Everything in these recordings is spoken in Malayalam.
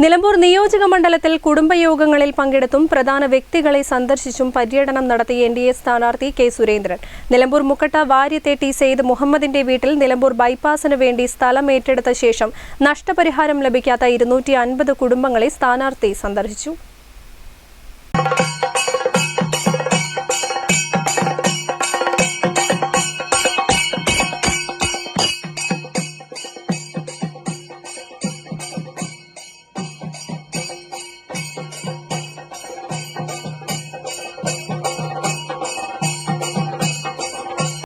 നിലമ്പൂർ നിയോജക മണ്ഡലത്തിൽ കുടുംബയോഗങ്ങളിൽ പങ്കെടുത്തും പ്രധാന വ്യക്തികളെ സന്ദർശിച്ചും പര്യടനം നടത്തിയ എൻ ഡി എ സ്ഥാനാർത്ഥി കെ സുരേന്ദ്രൻ. നിലമ്പൂർ മുക്കട്ട വാര്യത്തെ ടി സെയ്ദ് മുഹമ്മദിന്റെ വീട്ടിൽ നിലമ്പൂർ ബൈപ്പാസിന് വേണ്ടി സ്ഥലം ഏറ്റെടുത്ത ശേഷം നഷ്ടപരിഹാരം ലഭിക്കാത്ത ഇരുന്നൂറ്റി കുടുംബങ്ങളെ സ്ഥാനാർത്ഥി സന്ദർശിച്ചു.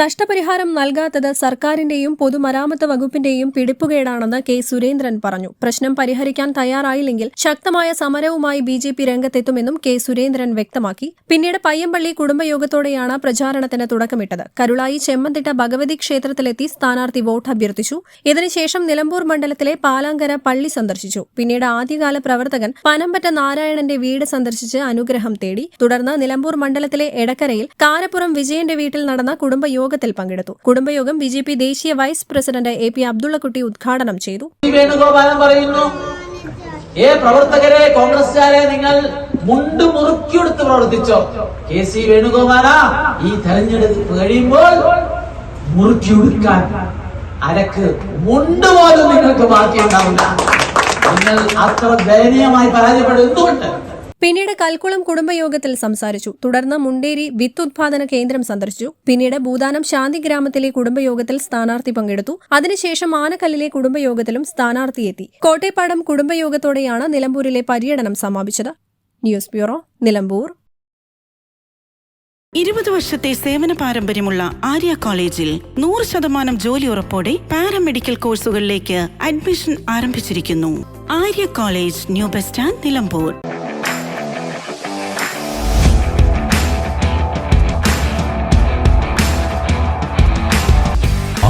നഷ്ടപരിഹാരം നൽകാത്തത് സർക്കാരിന്റെയും പൊതുമരാമത്ത് വകുപ്പിന്റെയും പിടിപ്പുകേടാണെന്ന് കെ സുരേന്ദ്രൻ പറഞ്ഞു. പ്രശ്നം പരിഹരിക്കാൻ തയ്യാറായില്ലെങ്കിൽ ശക്തമായ സമരവുമായി ബി ജെ പി രംഗത്തെത്തുമെന്നും കെ സുരേന്ദ്രൻ വ്യക്തമാക്കി. പിന്നീട് പയ്യമ്പള്ളി കുടുംബയോഗത്തോടെയാണ് പ്രചാരണത്തിന് തുടക്കമിട്ടത്. കരുളായി ചെമ്മന്തിട്ട ഭഗവതി ക്ഷേത്രത്തിലെത്തി സ്ഥാനാർത്ഥി വോട്ട് അഭ്യർത്ഥിച്ചു. ഇതിനുശേഷം നിലമ്പൂർ മണ്ഡലത്തിലെ പാലാങ്കര പള്ളി സന്ദർശിച്ചു. പിന്നീട് ആദ്യകാല പ്രവർത്തകൻ പനമ്പറ്റ നാരായണന്റെ വീട് സന്ദർശിച്ച് അനുഗ്രഹം തേടി. തുടർന്ന് നിലമ്പൂർ മണ്ഡലത്തിലെ എടക്കരയിൽ കാരപ്പുറം വിജയന്റെ വീട്ടിൽ നടന്ന കുടുംബയോഗത്തിൽ പങ്കെടുത്തു. കുടുംബയോഗം ബി ജെ പി ദേശീയ vice president A P Abdullakutty ഉദ്ഘാടനം ചെയ്തു. വേണുഗോപാലൻ പറയുന്നു ഏ പ്രവർത്തകരെ കോൺഗ്രസ്സുകാരെ നിങ്ങൾ മുണ്ട് മുറുക്കിയെടുത്ത് പ്രവർത്തിച്ചോ? കെ സി വേണുഗോപാല ഈ തെരഞ്ഞെടുപ്പ് കഴിയുമ്പോൾ മുറുക്കിയെടുക്കാൻ അരക്ക് മുണ്ട് പോലും നിങ്ങൾക്ക് ബാക്കിയുണ്ടാവില്ല. നിങ്ങൾ അത്ര ദയനീയമായി പരാജയപ്പെടും എന്തുകൊണ്ട്? പിന്നീട് കൽക്കുളം കുടുംബയോഗത്തിൽ സംസാരിച്ചു. തുടർന്ന് മുണ്ടേരി വിത്ത് ഉത്പാദന കേന്ദ്രം സന്ദർശിച്ചു. പിന്നീട് ഭൂദാനം ശാന്തി ഗ്രാമത്തിലെ കുടുംബയോഗത്തിൽ സ്ഥാനാർത്ഥി പങ്കെടുത്തു. അതിനുശേഷം ആനക്കല്ലിലെ കുടുംബയോഗത്തിലും സ്ഥാനാർത്ഥിയെത്തി കോട്ടയപ്പാടം കുടുംബയോഗത്തോടെയാണ് നിലമ്പൂരിലെ പര്യടനം സമാപിച്ചത്. News bureau Nilambur. ഇരുപത് വർഷത്തെ സേവന പാരമ്പര്യമുള്ള ആര്യ കോളേജിൽ നൂറ് ശതമാനം ജോലി ഉറപ്പോടെ പാരാമെഡിക്കൽ കോഴ്സുകളിലേക്ക് അഡ്മിഷൻ ആരംഭിച്ചിരിക്കുന്നു. Arya college new bus stand Nilambur.